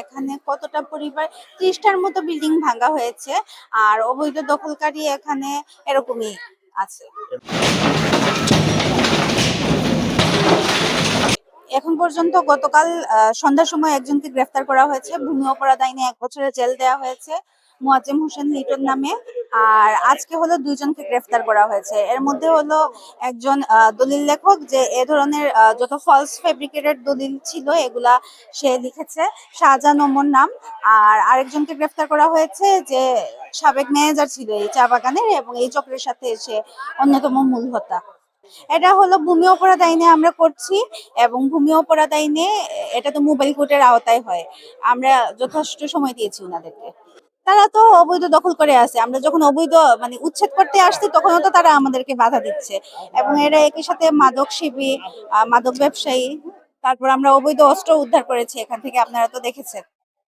এখানে কতটা পরিবার? ত্রিশটার মতো বিল্ডিং ভাঙা হয়েছে। আর অবৈধ দখলকারী এখানে এরকমই আছে এখন পর্যন্ত গতকাল সন্ধ্যার সময় একজনকে গ্রেফতার করা হয়েছে। ভূমি অপরাধ আইনে এক বছরের জেল দেওয়া হয়েছে মোয়াজ্জেম হোসেন লিটন নামে। আর আজকে হলো দুইজনকে গ্রেফতার করা হয়েছে। এর মধ্যে হলো একজন দলিল লেখক যে এ ধরনের যত ফলস ফেব্রিকেটেড দলিল ছিল, এগুলা সে লিখেছে। শাহজাহান ওমর নাম। আর আরেকজনকে গ্রেফতার করা হয়েছে যে সাবেক ম্যানেজার ছিল এই চা বাগানের এবং এই চক্রের সাথে সে অন্যতম মূল হোতা এটা হলো ভূমি অপরাধ আইনে আমরা করছি এবং ভূমি অপরাধ আইনে এটা তো মোবাইল কোর্টের আওতায় হয়। আমরা যথেষ্ট সময় দিয়েছি ওনাদেরকে। তারা তো অবৈধ দখল করে আছে। আমরা যখন অবৈধ মানে উচ্ছেদ করতে আসছি, তখনও তো তারা আমাদেরকে বাধা দিচ্ছে। এবং এরা একই সাথে মাদক সেবী মাদক ব্যবসায়ী, তারপর আমরা অবৈধ অস্ত্র উদ্ধার করেছি। এখান থেকে আপনারা তো দেখেছেন।